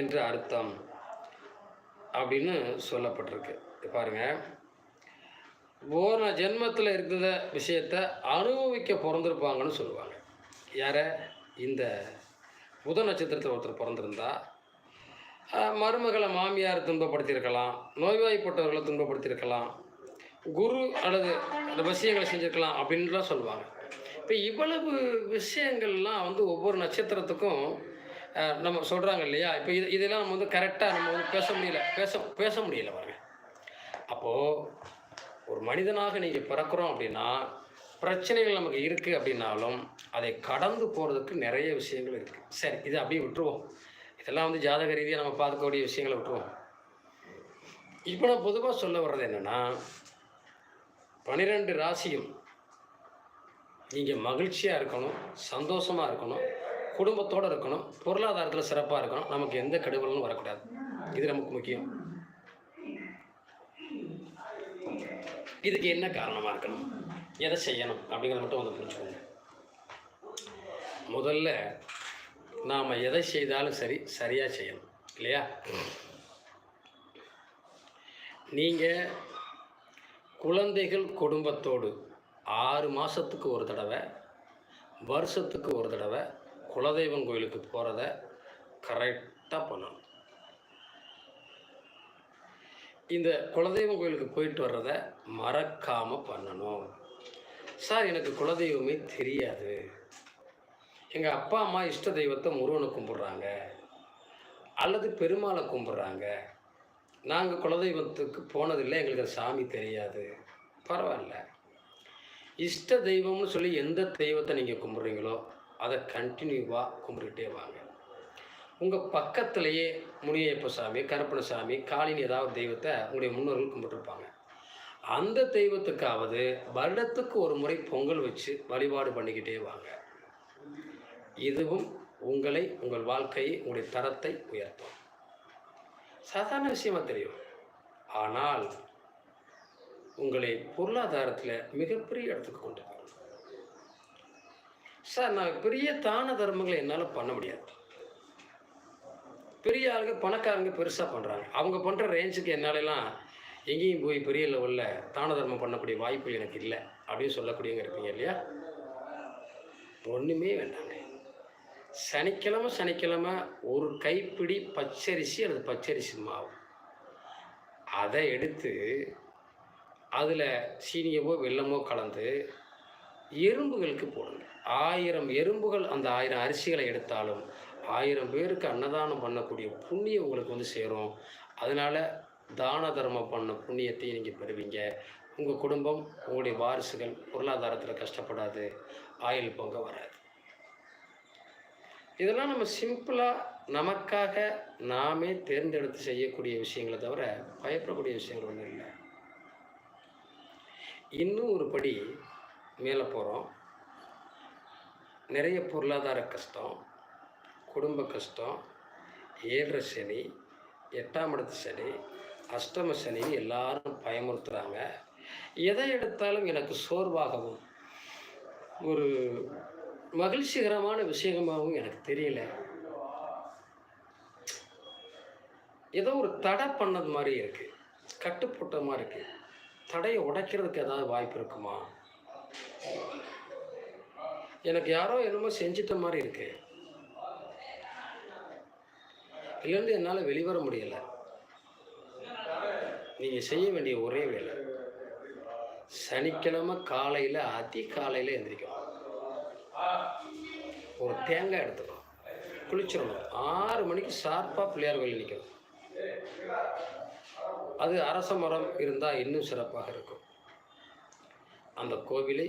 என்று அர்த்தம் அப்படின்னு சொல்லப்பட்டிருக்கு. பாருங்கள் போன ஜென்மத்தில் இருக்கிற விஷயத்த அனுபவிக்க பிறந்திருப்பாங்கன்னு சொல்லுவாங்க. யார? இந்த புத நட்சத்திரத்தில் ஒருத்தர் பிறந்திருந்தா மருமகளை மாமியார் துன்பப்படுத்தியிருக்கலாம் நோய்வாய்ப்பட்டவர்களை துன்பப்படுத்தியிருக்கலாம் குரு அல்லது அந்த விஷயங்களை செஞ்சுருக்கலாம் அப்படின்லாம் சொல்லுவாங்க. இப்போ இவ்வளவு விஷயங்கள்லாம் வந்து ஒவ்வொரு நட்சத்திரத்துக்கும் நம்ம சொல்கிறாங்க இல்லையா? இப்போ இது இதெல்லாம் நம்ம வந்து கரெக்டாக நம்ம வந்து பேச முடியல. பேச பேச முடியல பாருங்க. அப்போது ஒரு மனிதனாக நீங்கள் பிறக்கிறோம் அப்படின்னா பிரச்சனைகள் நமக்கு இருக்குது அப்படின்னாலும் அதை கடந்து போகிறதுக்கு நிறைய விஷயங்கள் இருக்குது சரி இதை அப்படியே விட்டுருவோம். இதெல்லாம் வந்து ஜாதக ரீதியாக நம்ம பார்க்கக்கூடிய விஷயங்களை விட்டுருவோம். இப்போ நான் பொதுவாக சொல்ல வர்றது என்னென்னா பன்னிரெண்டு ராசியும் நீங்கள் மகிழ்ச்சியாக இருக்கணும் சந்தோஷமாக இருக்கணும். குடும்பத்தோடு இருக்கணும் பொருளாதாரத்தில் சிறப்பாக இருக்கணும் நமக்கு எந்த கெடுதலும் வரக்கூடாது. இது நமக்கு முக்கியம். இதுக்கு என்ன காரணமாக இருக்கணும்? எதை செய்யணும்? அப்படிங்கிறத மட்டும் வந்து புரிஞ்சுக்கோங்க. முதல்ல நாம் எதை செய்தாலும் சரி சரியாக செய்யணும். இல்லையா? நீங்கள் குழந்தைகள் குடும்பத்தோடு ஆறு மாதத்துக்கு ஒரு தடவை வருஷத்துக்கு ஒரு தடவை குலதெய்வம் கோயிலுக்கு போகிறத கரெக்டாக பண்ணணும். இந்த குலதெய்வம் கோயிலுக்கு போயிட்டு வர்றத மறக்காமல் பண்ணணும். சார் எனக்கு குலதெய்வமே தெரியாது. எங்கள் அப்பா அம்மா இஷ்ட தெய்வத்தை முருகனை கும்பிட்றாங்க. அல்லது பெருமாளை கும்பிட்றாங்க. நாங்கள் குலதெய்வத்துக்கு போனதில்லை எங்களுக்கு சாமி தெரியாது. பரவாயில்ல. இஷ்ட தெய்வம்னு சொல்லி எந்த தெய்வத்தை நீங்கள் கும்பிட்றீங்களோ அதை கண்டினியூவாக கும்பிட்டுட்டே வாங்க. உங்கள் பக்கத்திலேயே முனியப்ப சாமி கருப்பணசாமி காளினி ஏதாவது தெய்வத்தை உங்களுடைய முன்னோர்கள் கும்பிட்டுருப்பாங்க. அந்த தெய்வத்துக்காவது வருடத்துக்கு ஒரு முறை பொங்கல் வச்சு வழிபாடு பண்ணிக்கிட்டே வாங்க. இதுவும் உங்களை உங்கள் வாழ்க்கையை உங்களுடைய தரத்தை உயர்த்தும். சாதாரண விஷயமா தெரியும். ஆனால் உங்களை பொருளாதாரத்தில் மிகப்பெரிய இடத்துக்கு கொண்டு போகும் சார் நான் பெரிய தான தர்மங்களை என்னால் பண்ண முடியாது. பெரிய ஆளுங்க பணக்காரங்க பெருசாக பண்ணுறாங்க அவங்க பண்ணுற ரேஞ்சுக்கு என்னாலலாம் எங்கேயும் போய் பெரிய லெவலில் தான தர்மம் பண்ணக்கூடிய வாய்ப்பு எனக்கு இல்லை அப்படின்னு சொல்லக்கூடியவங்க இருப்பீங்க இல்லையா? ஒன்றுமே வேண்டாங்க. சனிக்கிழமை சனிக்கிழமை ஒரு கைப்பிடி பச்சரிசி அல்லது பச்சரிசி மாவு. அதை எடுத்து அதில் சீனியவோ வெல்லமோ கலந்து எறும்புகளுக்கு போடுங்க. ஆயிரம் எறும்புகள் அந்த ஆயிரம் அரிசிகளை எடுத்தாலும் ஆயிரம் பேருக்கு அன்னதானம் பண்ணக்கூடிய புண்ணியம் உங்களுக்கு வந்து சேரும். அதனால் தான தர்மம் பண்ண புண்ணியத்தை நீங்கள் பெறுவீங்க. உங்கள் குடும்பம் உங்களுடைய வாரிசுகள் பொருளாதாரத்தில் கஷ்டப்படாது. ஆயுள் பொங்க வராது. இதெல்லாம் நம்ம சிம்பிளாக நமக்காக நாமே தேர்ந்தெடுத்து செய்யக்கூடிய விஷயங்களை தவிர பயப்படக்கூடிய விஷயங்கள் ஒன்றும் இல்லை. இன்னும் ஒரு படி மேலே போகிறோம் நிறைய பொருளாதார கஷ்டம் குடும்ப கஷ்டம் ஏழரை சனி எட்டாம் இடத்து சனி அஷ்டம சனி எல்லாரும் பயமுறுத்துகிறாங்க எதை எடுத்தாலும் எனக்கு சோர்வாகவும் ஒரு மகிழ்ச்சிகரமான விஷயமாகவும் எனக்கு தெரியல. ஏதோ ஒரு தடை பண்ணது மாதிரி இருக்குது கட்டுப்போட்ட மாதிரி இருக்குது தடையை உடைக்கிறதுக்கு ஏதாவது வாய்ப்பு இருக்குமா? எனக்கு யாரோ என்னமோ செஞ்சிட்ட மாதிரி இருக்கு. இதுலேருந்து என்னால் வெளிவர முடியல. நீங்கள் செய்ய வேண்டிய ஒரே வேலை சனிக்கிழமை காலையில் அதி காலையில் எந்திரிக்கணும். ஒரு தேங்காய் எடுத்துக்கணும். குளிச்சிடணும். ஆறு மணிக்கு ஷார்ப்பாக பிள்ளையார் கோயில் நிற்கணும் அது அரச மரம் இருந்தால் இன்னும் சிறப்பாக இருக்கும். அந்த கோவிலை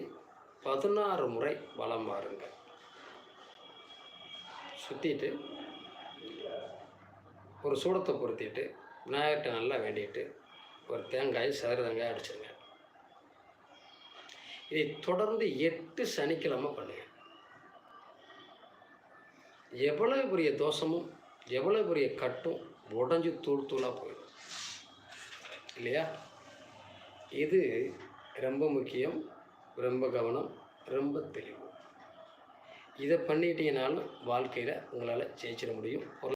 பதினாறு முறை வலம் வாருங்க சுற்றிட்டு ஒரு சூடத்தை பொருத்திட்டு விநாயகர்கிட்ட நல்லா வேண்டிட்டு ஒரு தேங்காய் சதுர தேங்காய் அடிச்சிருங்க. இதை தொடர்ந்து எட்டு சனிக்கிழமை பண்ணுங்க. எவ்வளவு பெரிய தோஷமும் எவ்வளவு பெரிய கட்டும் உடஞ்சி தூள் தூளாக போயிடும். இல்லையா? இது ரொம்ப முக்கியம். ரொம்ப கவனம் ரொம்ப தெளிவு. இதை பண்ணிட்டீங்கனாலும் வாழ்க்கையில் உங்களால் ஜெயிச்சிட முடியும்.